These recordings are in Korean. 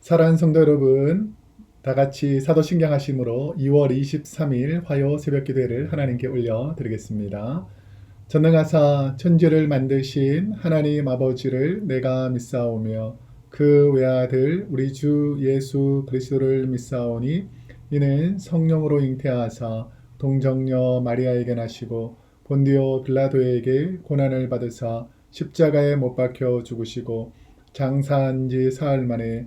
사랑하는 성도 여러분, 다 같이 사도신경 하심으로 2월 23일 화요 새벽 기도회를 하나님께 올려 드리겠습니다. 전능하사 천지를 만드신 하나님 아버지를 내가 믿사오며 그 외아들 우리 주 예수 그리스도를 믿사오니 이는 성령으로 잉태하사 동정녀 마리아에게 나시고 본디오 빌라도에게 고난을 받으사 십자가에 못 박혀 죽으시고 장사한 지 사흘 만에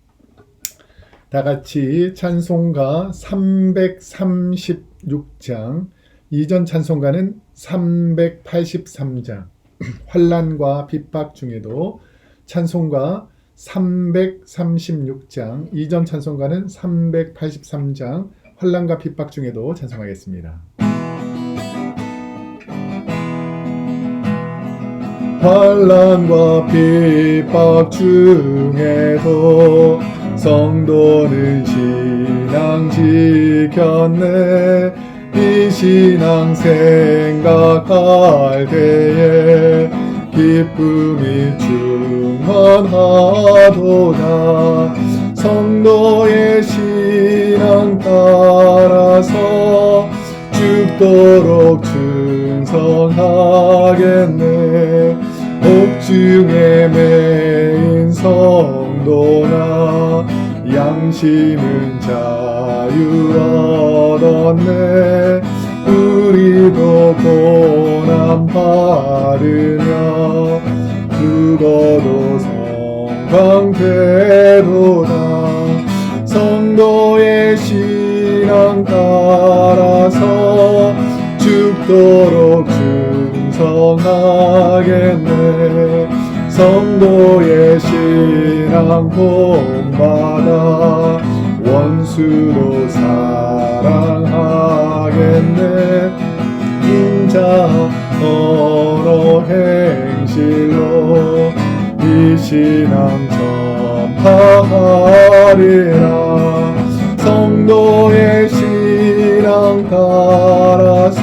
다 같이 찬송가 336장, 이전 찬송가는 383장, 환란과 핍박 중에도 찬송가 336장, 이전 찬송가는 383장, 환란과 핍박 중에도 찬송하겠습니다. 환란과 핍박 중에도 성도는 신앙 지켰네. 이 신앙 생각할 때에 기쁨이 충만하도다. 성도의 신앙 따라서 죽도록 충성하겠네. 옥중에 매인 성도나 양심은 자유 얻었네. 우리도 고난 받으며 죽어도 성광되도다. 성도의 신앙 따라서 죽도록 충성하겠네. 성도의 신앙 본 받아 원수도 사랑하겠네. 인자 언어 행실로 이 신앙 전파하리라. 성도의 신앙 따라서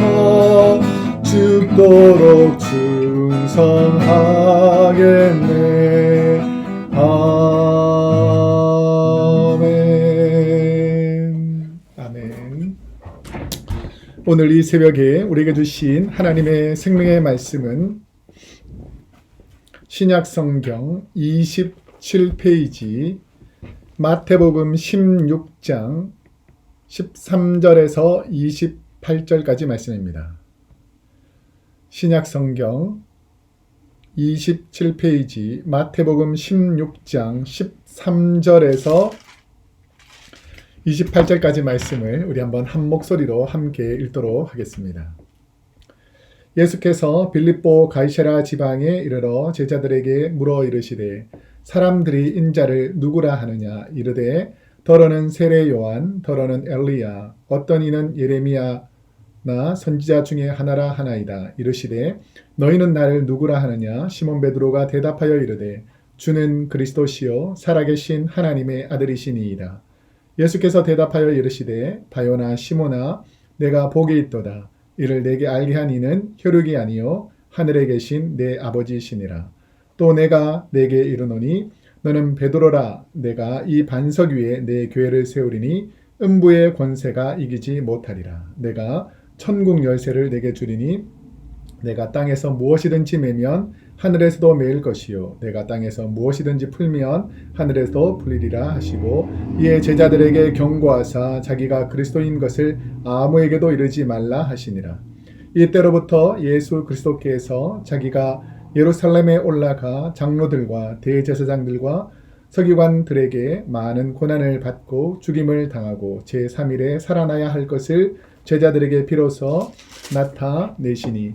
죽도록 충성하겠 오늘 이 새벽에 우리에게 주신 하나님의 생명의 말씀은 신약 성경 27페이지 마태복음 16장 13절에서 28절까지 말씀입니다. 신약 성경 27페이지 마태복음 16장 13절에서 28절까지 말씀을 우리 한번 한 목소리로 함께 읽도록 하겠습니다. 예수께서 빌립보 가이사라 지방에 이르러 제자들에게 물어 이르시되 사람들이 인자를 누구라 하느냐 이르되 더러는 세례 요한 더러는 엘리야 어떤 이는 예레미야나 선지자 중에 하나라 하나이다 이르시되 너희는 나를 누구라 하느냐 시몬 베드로가 대답하여 이르되 주는 그리스도시요 살아계신 하나님의 아들이시니이다 예수께서 대답하여 이르시되 바요나 시모나 내가 복이 있도다. 이를 내게 알게 한 이는 혈육이 아니요 하늘에 계신 내 아버지시니라. 또 내가 내게 이르노니 너는 베드로라. 내가 이 반석 위에 내 교회를 세우리니 음부의 권세가 이기지 못하리라. 내가 천국 열쇠를 내게 주리니 내가 땅에서 무엇이든지 매면 하늘에서도 매일 것이요. 내가 땅에서 무엇이든지 풀면 하늘에서도 풀리리라 하시고 이에 제자들에게 경고하사 자기가 그리스도인 것을 아무에게도 이르지 말라 하시니라. 이때로부터 예수 그리스도께서 자기가 예루살렘에 올라가 장로들과 대제사장들과 서기관들에게 많은 고난을 받고 죽임을 당하고 제3일에 살아나야 할 것을 제자들에게 비로소 나타내시니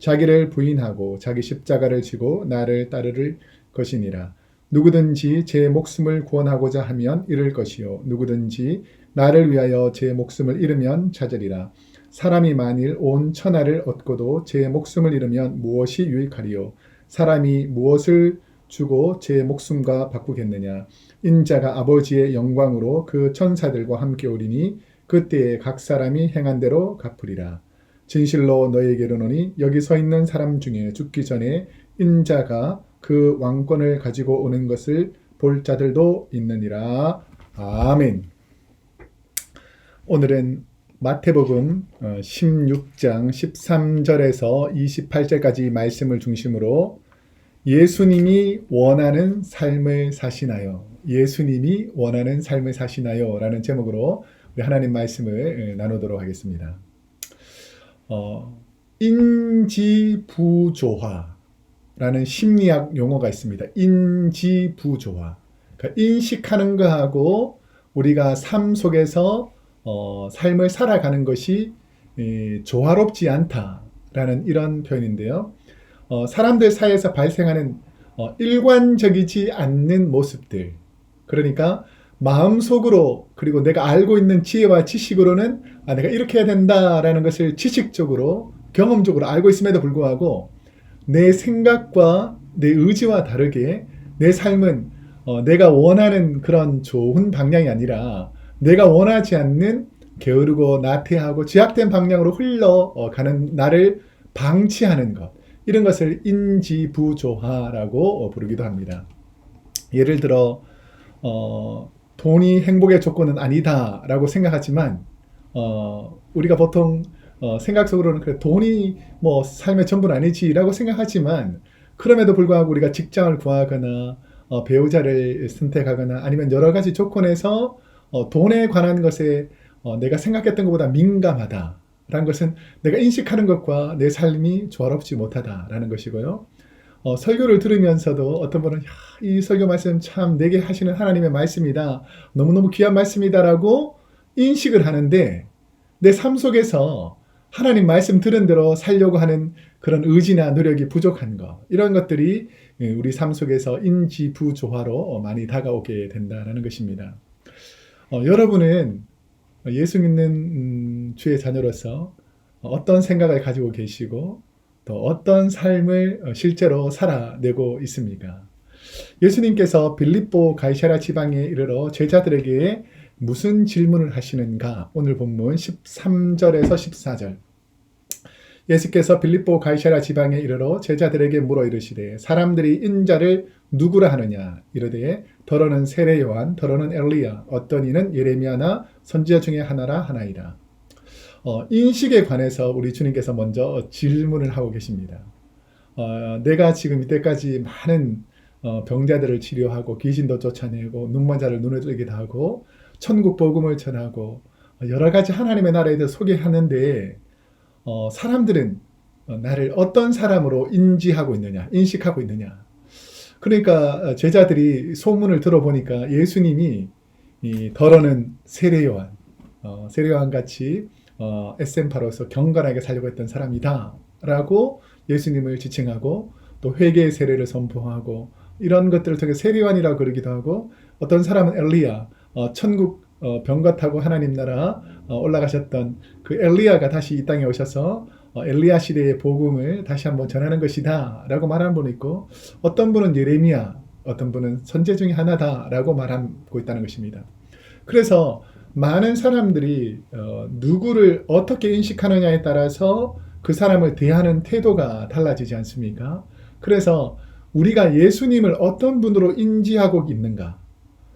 자기를 부인하고 자기 십자가를 지고 나를 따르를 것이니라. 누구든지 제 목숨을 구원하고자 하면 잃을 것이요. 누구든지 나를 위하여 제 목숨을 잃으면 찾으리라. 사람이 만일 온 천하를 얻고도 제 목숨을 잃으면 무엇이 유익하리요? 사람이 무엇을 주고 제 목숨과 바꾸겠느냐? 인자가 아버지의 영광으로 그 천사들과 함께 오리니 그때에 각 사람이 행한 대로 갚으리라 진실로 너에게 이르노니 여기 서 있는 사람 중에 죽기 전에 인자가 그 왕권을 가지고 오는 것을 볼 자들도 있느니라 아멘 오늘은 마태복음 16장 13절에서 28절까지 말씀을 중심으로 예수님이 원하는 삶을 사시나요? 예수님이 원하는 삶을 사시나요? 라는 제목으로 우리 하나님 말씀을 나누도록 하겠습니다. 어, 인지부조화라는 심리학 용어가 있습니다. 인지부조화. 그러니까 인식하는 거하고 우리가 삶 속에서 어, 삶을 살아가는 것이 에, 조화롭지 않다라는 이런 표현인데요. 어, 사람들 사이에서 발생하는 어, 일관적이지 않는 모습들. 그러니까 마음속으로 그리고 내가 알고 있는 지혜와 지식으로는 아, 내가 이렇게 해야 된다라는 것을 지식적으로 경험적으로 알고 있음에도 불구하고 내 생각과 내 의지와 다르게 내 삶은 어, 내가 원하는 그런 좋은 방향이 아니라 내가 원하지 않는 게으르고 나태하고 제약된 방향으로 흘러가는 나를 방치하는 것 이런 것을 인지부조화라고 부르기도 합니다. 예를 들어 어, 돈이 행복의 조건은 아니다라고 생각하지만 어, 우리가 보통 어, 생각 속으로는 그래 돈이 뭐 삶의 전부는 아니지라고 생각하지만 그럼에도 불구하고 우리가 직장을 구하거나 어, 배우자를 선택하거나 아니면 여러 가지 조건에서 어, 돈에 관한 것에 어, 내가 생각했던 것보다 민감하다라는 것은 내가 인식하는 것과 내 삶이 조화롭지 못하다라는 것이고요. 어, 설교를 들으면서도 어떤 분은 야, 이 설교 말씀 참 내게 하시는 하나님의 말씀이다. 너무너무 귀한 말씀이다라고 인식을 하는데 내 삶 속에서 하나님 말씀 들은 대로 살려고 하는 그런 의지나 노력이 부족한 것 이런 것들이 우리 삶 속에서 인지부조화로 많이 다가오게 된다는 것입니다. 어, 여러분은 예수 믿는 음, 주의 자녀로서 어떤 생각을 가지고 계시고 또 어떤 삶을 어, 실제로 살아내고 있습니까? 예수님께서 빌립보 가이사라 지방에 이르러 제자들에게 무슨 질문을 하시는가? 오늘 본문 13절에서 14절. 예수께서 빌립보 가이사라 지방에 이르러 제자들에게 물어 이르시되 사람들이 인자를 누구라 하느냐 이르되 더러는 세례 요한 더러는 엘리야 어떤 이는 예레미야나 선지자 중에 하나라 하나이다. 어, 인식에 관해서 우리 주님께서 먼저 질문을 하고 계십니다. 어, 내가 지금 이때까지 많은 어, 병자들을 치료하고 귀신도 쫓아내고 눈먼 자를 눈을 뜨기도 하고 천국 복음을 전하고 여러 가지 하나님의 나라에 대해 소개하는데 어, 사람들은 어, 나를 어떤 사람으로 인지하고 있느냐, 인식하고 있느냐. 그러니까 제자들이 소문을 들어보니까 예수님이 이 더러는 세례 요한, 어, 세례 요한 같이 어, 에센파로서 경건하게 살려고 했던 사람이다라고 예수님을 지칭하고 또 회개의 세례를 선포하고 이런 것들을 통해 세례요한이라고 그러기도 하고 어떤 사람은 엘리야 어, 천국 어, 병과 타고 하나님 나라 어, 올라가셨던 그 엘리야가 다시 이 땅에 오셔서 어, 엘리야 시대의 복음을 다시 한번 전하는 것이다라고 말하는 분이 있고 어떤 분은 예레미야 어떤 분은 선제 중에 하나다라고 말하고 있다는 것입니다. 그래서 많은 사람들이 어, 누구를 어떻게 인식하느냐에 따라서 그 사람을 대하는 태도가 달라지지 않습니까? 그래서 우리가 예수님을 어떤 분으로 인지하고 있는가?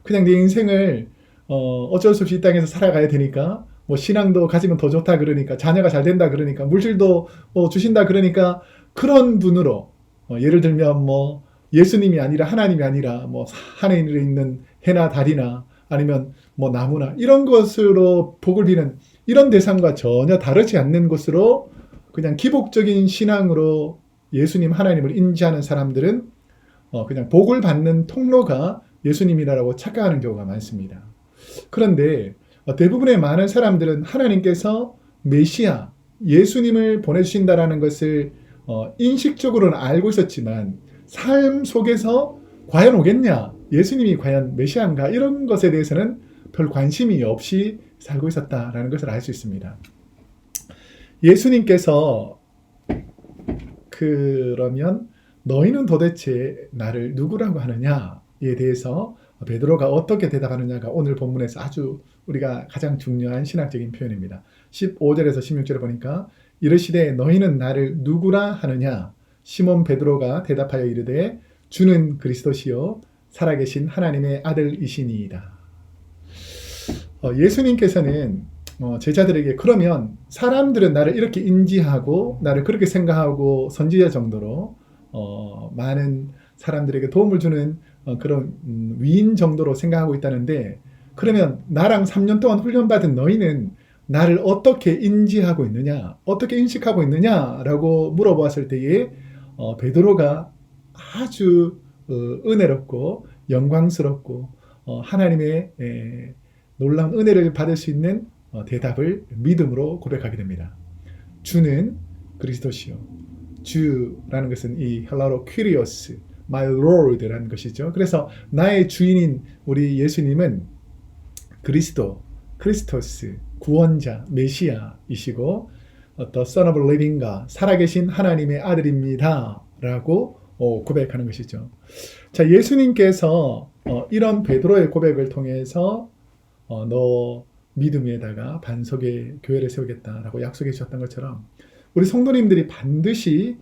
그냥 내 인생을 어, 어쩔 수 없이 이 땅에서 살아가야 되니까 뭐 신앙도 가지면 더 좋다 그러니까 자녀가 잘 된다 그러니까 물질도 뭐 주신다 그러니까 그런 분으로 어, 예를 들면 뭐 예수님이 아니라 하나님이 아니라 뭐 하늘에 있는 해나 달이나 아니면 뭐 나무나 이런 것으로 복을 비는 이런 대상과 전혀 다르지 않는 것으로 그냥 기복적인 신앙으로 예수님 하나님을 인지하는 사람들은 어, 그냥 복을 받는 통로가 예수님이라고 착각하는 경우가 많습니다. 그런데 어, 대부분의 많은 사람들은 하나님께서 메시아, 예수님을 보내주신다라는 것을 어, 인식적으로는 알고 있었지만 삶 속에서 과연 오겠냐? 예수님이 과연 메시아인가? 이런 것에 대해서는 별 관심이 없이 살고 있었다라는 것을 알 수 있습니다. 예수님께서 그러면 너희는 도대체 나를 누구라고 하느냐에 대해서 베드로가 어떻게 대답하느냐가 오늘 본문에서 아주 우리가 가장 중요한 신학적인 표현입니다. 15절에서 16절에 보니까 이르시되 너희는 나를 누구라 하느냐 시몬 베드로가 대답하여 이르되 주는 그리스도시요 살아계신 하나님의 아들이시니이다. 어, 예수님께서는 어, 제자들에게 그러면 사람들은 나를 이렇게 인지하고 나를 그렇게 생각하고 선지자 정도로 어, 많은 사람들에게 도움을 주는 어, 그런 음, 위인 정도로 생각하고 있다는데 그러면 나랑 3년 동안 훈련받은 너희는 나를 어떻게 인지하고 있느냐, 어떻게 인식하고 있느냐라고 물어보았을 때에 어, 베드로가 아주 어, 은혜롭고 영광스럽고 어, 하나님의 에, 놀라운 은혜를 받을 수 있는 어, 대답을 믿음으로 고백하게 됩니다. 주는 그리스도시요. 주라는 것은 이 헬라로 퀴리오스, my lord라는 것이죠. 그래서 나의 주인인 우리 예수님은 그리스도, 크리스토스, 구원자, 메시아이시고 어, the son of living God, 살아계신 하나님의 아들입니다라고 어, 고백하는 것이죠. 자, 예수님께서 어, 이런 베드로의 고백을 통해서 어, 너 믿음에다가 반석의 교회를 세우겠다라고 약속해 주셨던 것처럼 우리 성도님들이 반드시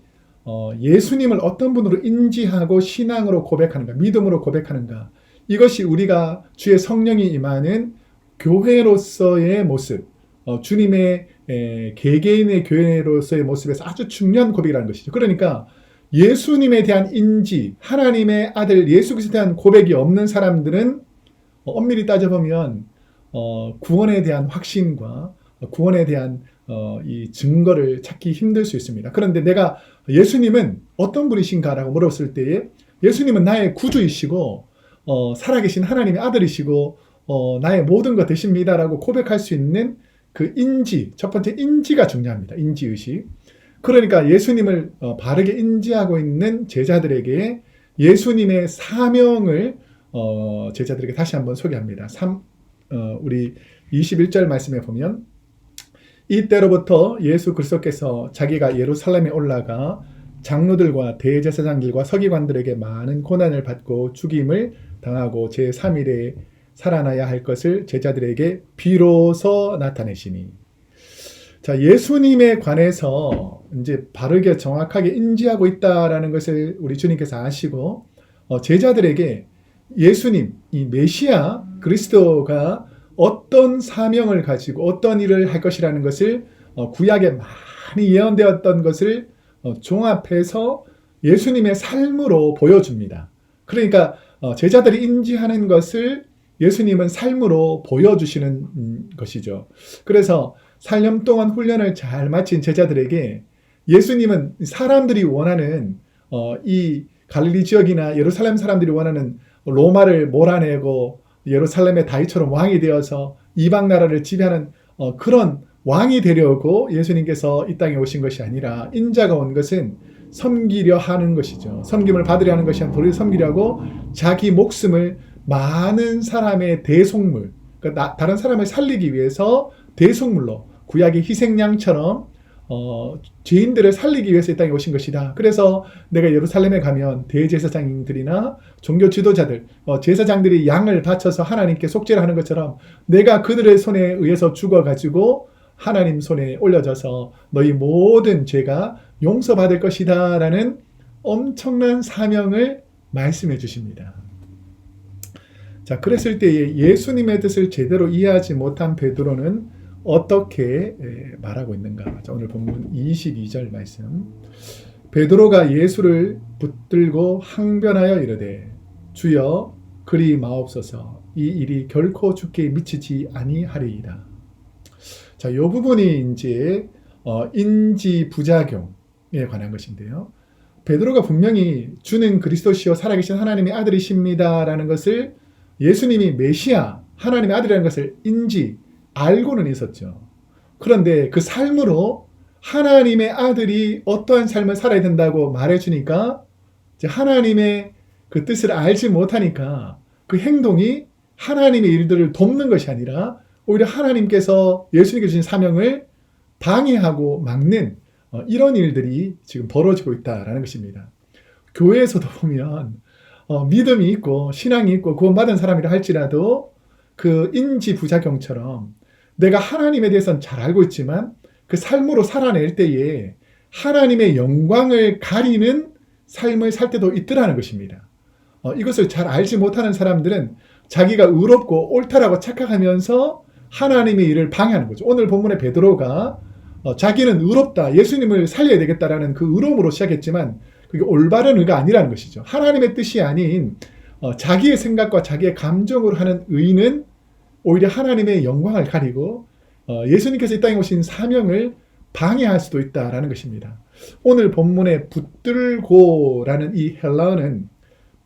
어, 예수님을 어떤 분으로 인지하고 신앙으로 고백하는가, 믿음으로 고백하는가, 이것이 우리가 주의 성령이 임하는 교회로서의 모습, 어, 주님의 에, 개개인의 교회로서의 모습에서 아주 중요한 고백이라는 것이죠. 그러니까 예수님에 대한 인지, 하나님의 아들 예수 그리스도에 대한 고백이 없는 사람들은 어, 엄밀히 따져보면 어, 구원에 대한 확신과 구원에 대한 어, 이 증거를 찾기 힘들 수 있습니다. 그런데 내가 예수님은 어떤 분이신가라고 물었을 때에 예수님은 나의 구주이시고 어, 살아계신 하나님의 아들이시고 어, 나의 모든 것 되십니다라고 고백할 수 있는 그 인지, 첫 번째 인지가 중요합니다. 인지 의식. 그러니까 예수님을 어, 바르게 인지하고 있는 제자들에게 예수님의 사명을 어, 제자들에게 다시 한번 소개합니다. 3, 어, 우리 21절 말씀에 보면 이때로부터 예수 그리스도께서 자기가 예루살렘에 올라가 장로들과 대제사장들과 서기관들에게 많은 고난을 받고 죽임을 당하고 제3일에 살아나야 할 것을 제자들에게 비로소 나타내시니. 자, 예수님에 관해서 이제 바르게 정확하게 인지하고 있다라는 것을 우리 주님께서 아시고 어, 제자들에게 예수님, 이 메시아 그리스도가 어떤 사명을 가지고 어떤 일을 할 것이라는 것을 어, 구약에 많이 예언되었던 것을 어, 종합해서 예수님의 삶으로 보여줍니다. 그러니까 어, 제자들이 인지하는 것을 예수님은 삶으로 보여주시는 음, 것이죠. 그래서 4년 동안 훈련을 잘 마친 제자들에게 예수님은 사람들이 원하는 이 갈릴리 지역이나 예루살렘 사람들이 원하는 로마를 몰아내고 예루살렘의 다윗처럼 왕이 되어서 이방 나라를 지배하는 어, 그런 왕이 되려고 예수님께서 이 땅에 오신 것이 아니라 인자가 온 것은 섬기려 하는 것이죠. 섬김을 받으려 하는 것이 아니라 도리어 섬기려고 자기 목숨을 많은 사람의 대속물, 그러니까 다른 사람을 살리기 위해서 대속물로 구약의 희생양처럼 어, 죄인들을 살리기 위해서 이 땅에 오신 것이다. 그래서 내가 예루살렘에 가면 대제사장들이나 종교 지도자들, 어, 제사장들이 양을 바쳐서 하나님께 속죄를 하는 것처럼 내가 그들의 손에 의해서 죽어가지고 하나님 손에 올려져서 너희 모든 죄가 용서받을 것이다. 라는 엄청난 사명을 말씀해 주십니다. 자, 그랬을 때에 예수님의 뜻을 제대로 이해하지 못한 베드로는 어떻게 말하고 있는가? 자, 오늘 본문 22절 말씀. 베드로가 예수를 붙들고 항변하여 이르되 주여 그리 마옵소서 이 일이 결코 죽게 미치지 아니하리이다. 자, 이 부분이 이제 어, 인지 부작용에 관한 것인데요. 베드로가 분명히 주는 그리스도시요 살아계신 하나님의 아들이십니다라는 것을 예수님이 메시아 하나님의 아들이라는 것을 인지 알고는 있었죠. 그런데 그 삶으로 하나님의 아들이 어떠한 삶을 살아야 된다고 말해주니까 하나님의 그 뜻을 알지 못하니까 그 행동이 하나님의 일들을 돕는 것이 아니라 오히려 하나님께서 예수님께 주신 사명을 방해하고 막는 어, 이런 일들이 지금 벌어지고 있다라는 것입니다. 교회에서도 보면 어, 믿음이 있고 신앙이 있고 구원받은 사람이라 할지라도 그 인지 부작용처럼 내가 하나님에 대해서는 잘 알고 있지만 그 삶으로 살아낼 때에 하나님의 영광을 가리는 삶을 살 때도 있더라는 것입니다. 어, 이것을 잘 알지 못하는 사람들은 자기가 의롭고 옳다라고 착각하면서 하나님의 일을 방해하는 거죠. 오늘 본문의 베드로가 어, 자기는 의롭다, 예수님을 살려야 되겠다라는 그 의로움으로 시작했지만 그게 올바른 의가 아니라는 것이죠. 하나님의 뜻이 아닌 어, 자기의 생각과 자기의 감정으로 하는 의는 오히려 하나님의 영광을 가리고 어, 예수님께서 이 땅에 오신 사명을 방해할 수도 있다라는 것입니다. 오늘 본문의 붙들고라는 이 헬라어는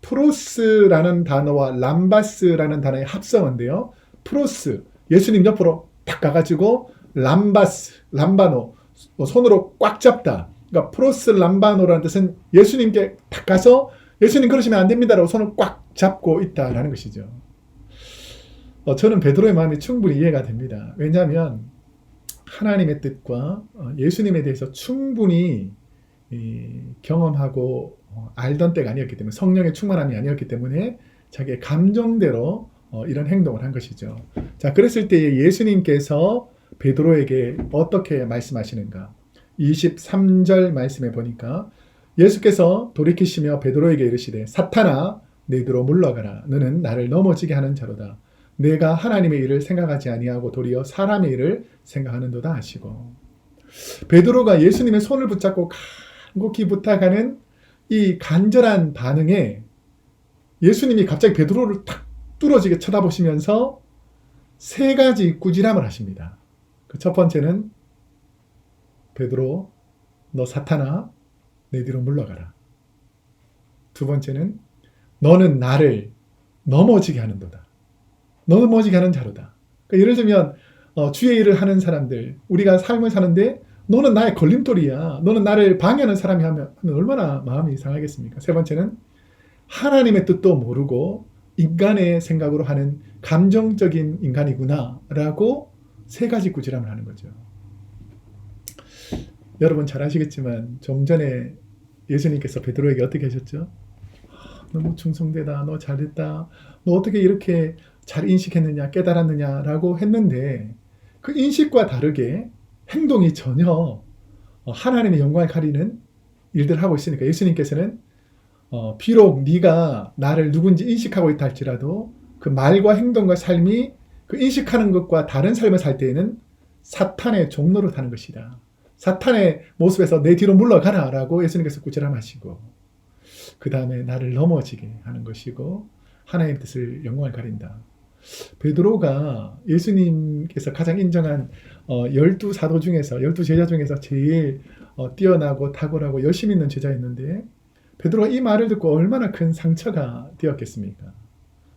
프로스라는 단어와 람바스라는 단어의 합성어인데요. 프로스, 예수님 옆으로 딱 가가지고 람바스, 람바노, 뭐 손으로 꽉 잡다. 그러니까 프로스 람바노라는 뜻은 예수님께 딱 가서 예수님 그러시면 안 됩니다라고 손을 꽉 잡고 있다라는 것이죠. 어, 저는 베드로의 마음이 충분히 이해가 됩니다. 왜냐하면 하나님의 뜻과 어, 예수님에 대해서 충분히 경험하고 어, 알던 때가 아니었기 때문에 성령의 충만함이 아니었기 때문에 자기의 감정대로 이런 행동을 한 것이죠. 자, 그랬을 때 예수님께서 베드로에게 어떻게 말씀하시는가? 23절 말씀에 보니까 예수께서 돌이키시며 베드로에게 이르시되 사탄아 내들어 물러가라 너는 나를 넘어지게 하는 자로다 내가 하나님의 일을 생각하지 아니하고 도리어 사람의 일을 생각하는도다 하시고 베드로가 예수님의 손을 붙잡고 간곡히 부탁하는 이 간절한 반응에 예수님이 갑자기 베드로를 탁 뚫어지게 쳐다보시면서 세 가지 꾸지람을 하십니다. 그 첫 번째는 베드로 너 사탄아 내 뒤로 물러가라. 두 번째는 너는 나를 넘어지게 하는도다. 너는 머지게 하는 자로다. 그러니까 예를 들면 어, 주의 일을 하는 사람들, 우리가 삶을 사는데 너는 나의 걸림돌이야. 너는 나를 방해하는 사람이 하면 얼마나 마음이 상하겠습니까? 세 번째는 하나님의 뜻도 모르고 인간의 생각으로 하는 감정적인 인간이구나라고 세 가지 꾸지람을 하는 거죠. 여러분 잘 아시겠지만 좀 전에 예수님께서 베드로에게 어떻게 하셨죠? 아, 너무 충성되다, 너 잘됐다, 너 어떻게 이렇게 잘 인식했느냐, 깨달았느냐라고 했는데 그 인식과 다르게 행동이 전혀 어, 하나님의 영광을 가리는 일들을 하고 있으니까 예수님께서는 어, 비록 네가 나를 누군지 인식하고 있다 할지라도 그 말과 행동과 삶이 그 인식하는 것과 다른 삶을 살 때에는 사탄의 종로로 타는 것이다. 사탄의 모습에서 내 뒤로 물러가라 라고 예수님께서 꾸지람하시고 그 다음에 나를 넘어지게 하는 것이고 하나님의 뜻을 영광을 가린다. 베드로가 예수님께서 가장 인정한 어, 열두 사도 중에서 열두 제자 중에서 제일 어, 뛰어나고 탁월하고 열심 있는 제자였는데 베드로가 이 말을 듣고 얼마나 큰 상처가 되었겠습니까?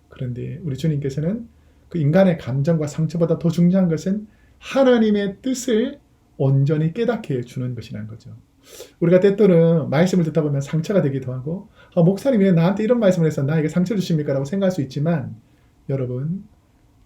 그런데 우리 주님께서는 그 인간의 감정과 상처보다 더 중요한 것은 하나님의 뜻을 온전히 깨닫게 해주는 것이라는 거죠. 우리가 때때는 말씀을 듣다 보면 상처가 되기도 하고 아, 목사님 왜 나한테 이런 말씀을 해서 나에게 상처 주십니까? 라고 생각할 수 있지만 여러분,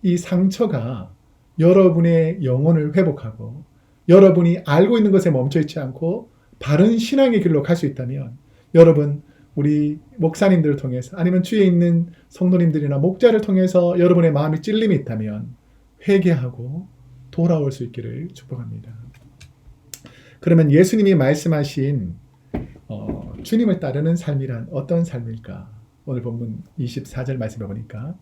이 상처가 여러분의 영혼을 회복하고 여러분이 알고 있는 것에 멈춰 있지 않고 바른 신앙의 길로 갈 수 있다면 여러분 우리 목사님들을 통해서 아니면 주위에 있는 성도님들이나 목자를 통해서 여러분의 마음이 찔림이 있다면 회개하고 돌아올 수 있기를 축복합니다. 그러면 예수님이 말씀하신 어, 주님을 따르는 삶이란 어떤 삶일까? 오늘 본문 24절 말씀해 보니까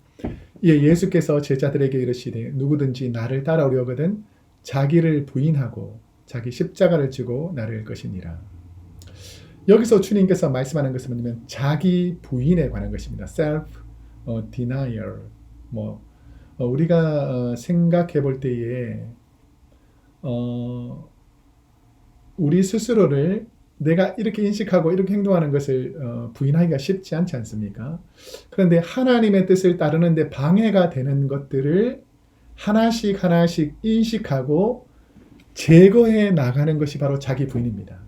이에 예수께서 제자들에게 이르시되 누구든지 나를 따라오려거든 자기를 부인하고 자기 십자가를 지고 나를 것이니라. 여기서 주님께서 말씀하는 것은 뭐냐면 자기 부인에 관한 것입니다. self denial. 뭐 어, 우리가 어, 생각해 볼 때에 어, 우리 스스로를 내가 이렇게 인식하고 이렇게 행동하는 것을 어, 부인하기가 쉽지 않지 않습니까? 그런데 하나님의 뜻을 따르는데 방해가 되는 것들을 하나씩 하나씩 인식하고 제거해 나가는 것이 바로 자기 부인입니다.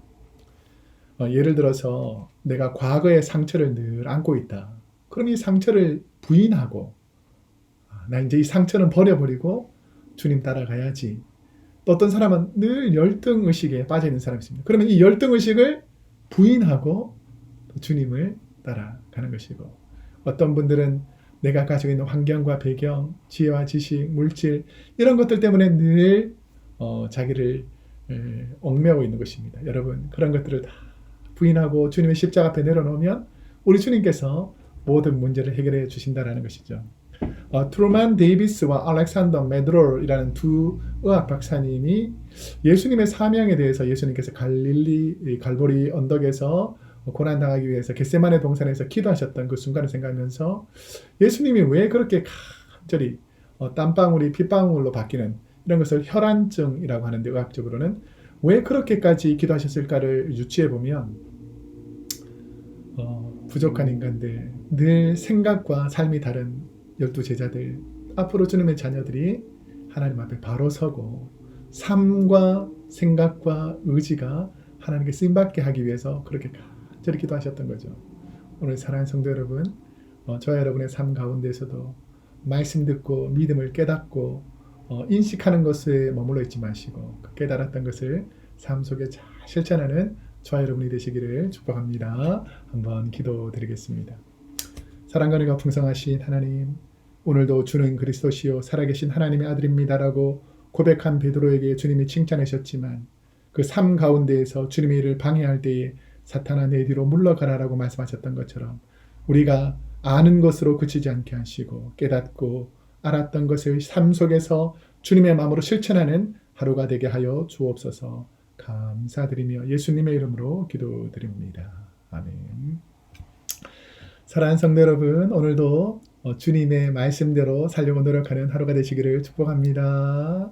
어, 예를 들어서 내가 과거의 상처를 늘 안고 있다. 그럼 이 상처를 부인하고 아, 나 이제 이 상처는 버려버리고 주님 따라가야지. 또 어떤 사람은 늘 열등 의식에 빠져 있는 사람이 있습니다. 그러면 이 열등 의식을 부인하고 또 주님을 따라가는 것이고 어떤 분들은 내가 가지고 있는 환경과 배경, 지혜와 지식, 물질 이런 것들 때문에 늘 어, 자기를 에, 얽매고 있는 것입니다. 여러분 그런 것들을 다 부인하고 주님의 십자가 앞에 내려놓으면 우리 주님께서 모든 문제를 해결해 주신다라는 것이죠. 어, 트루만 데이비스와 알렉산더 메드롤이라는 두 의학 박사님이 예수님의 사명에 대해서 예수님께서 갈릴리 이 갈보리 언덕에서 고난 당하기 위해서 겟세마네 동산에서 기도하셨던 그 순간을 생각하면서 예수님이 왜 그렇게 간절히 어, 땀방울이 핏방울로 바뀌는 이런 것을 혈안증이라고 하는데 의학적으로는 왜 그렇게까지 기도하셨을까를 유추해 보면 어, 부족한 인간들 늘 생각과 삶이 다른 열두 제자들 앞으로 주님의 자녀들이 하나님 앞에 바로 서고 삶과 생각과 의지가 하나님께 쓰임받게 하기 위해서 그렇게 간절히 기도하셨던 거죠. 오늘 사랑하는 성도 여러분, 어, 저와 여러분의 삶 가운데서도 말씀 듣고 믿음을 깨닫고 어, 인식하는 것에 머물러 있지 마시고 그 깨달았던 것을 삶 속에 잘 실천하는 저와 여러분이 되시기를 축복합니다. 한번 기도드리겠습니다. 사랑과 은혜가 풍성하신 하나님, 오늘도 주는 그리스도시요 살아계신 하나님의 아들입니다라고 고백한 베드로에게 주님이 칭찬하셨지만 그 삶 가운데에서 주님의 일을 방해할 때에 사탄아 내 뒤로 물러가라라고 말씀하셨던 것처럼 우리가 아는 것으로 그치지 않게 하시고 깨닫고 알았던 것을 삶 속에서 주님의 마음으로 실천하는 하루가 되게 하여 주옵소서 감사드리며 예수님의 이름으로 기도드립니다. 아멘. 사랑하는 성도 여러분, 오늘도 어, 주님의 말씀대로 살려고 노력하는 하루가 되시기를 축복합니다.